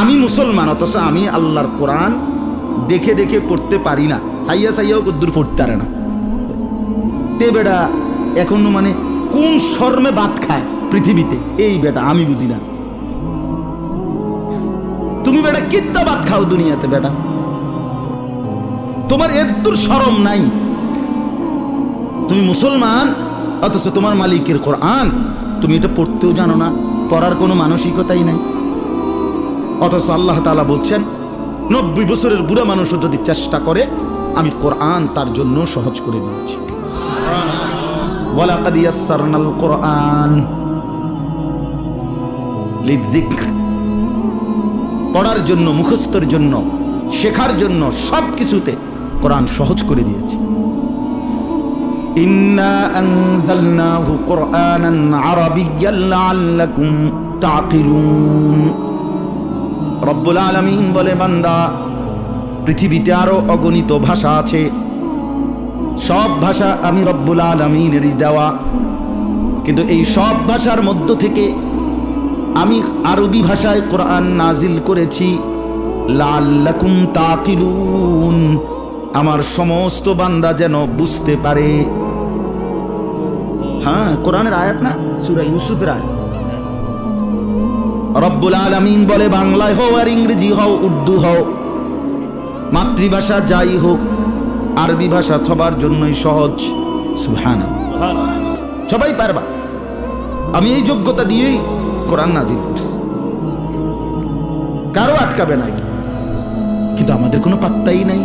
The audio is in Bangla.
আমি মুসলমান, অথচ আমি আল্লাহর কোরআন দেখে দেখে পড়তে পারি না। সাইয়া সাইয়াও কদ্দুর পড়তে পারে না। তে বেটা, এখনও মানে কোন শর্মে বাদ খায় পৃথিবীতে? এই বেটা, আমি বুঝি না। তুমি বেটা, কিত্তা বাদ খাও দুনিয়াতে বেটা? তোমার এদ্দুর সরম নাই। তুমি মুসলমান, অথচ তোমার মালিকের কোরআন। তুমি এটা পড়তেও জানো না, পড়ার কোনো মানসিকতাই নাই। অথচ আল্লাহ তালা বলছেন, নব্বই বছরের বুড়া মানুষও যদি চেষ্টা করে, আমি কোরআন তার জন্য সহজ করে দিয়েছি। কোরআন পড়ার জন্য, মুখস্থর জন্য, শেখার জন্য সব কিছুতে কোরআন সহজ করে দিয়েছি। ইন্না রব্বুল আলামিন বলে, বান্দা, পৃথিবীতে আরও অগণিত ভাষা আছে। সব ভাষা আমি রব্বুল আলমিনেরই দেওয়া। কিন্তু এই সব ভাষার মধ্য থেকে আমি আরবি ভাষায় কোরআন নাজিল করেছি। লাল্লাকুম তাকিলুন। আমার সমস্ত বান্দা যেন বুঝতে পারে। হ্যাঁ কোরআনের আয়াত না? সুরা ইউসুফের আয়াত। রব্বুল আলামিন বলে, বাংলায় হও আর ইংরেজি হও, উর্দু হও, মাতৃভাষা যাই হোক, আরবি ভাষা সবার জন্যই সহজ। সুবহান সবাই পারবা। আমি এই যোগ্যতা দিয়েই কোরআন নাজিল করছি। কারও আটকাবে না কিন্তু আমাদের কোনো পাত্তাই নাই।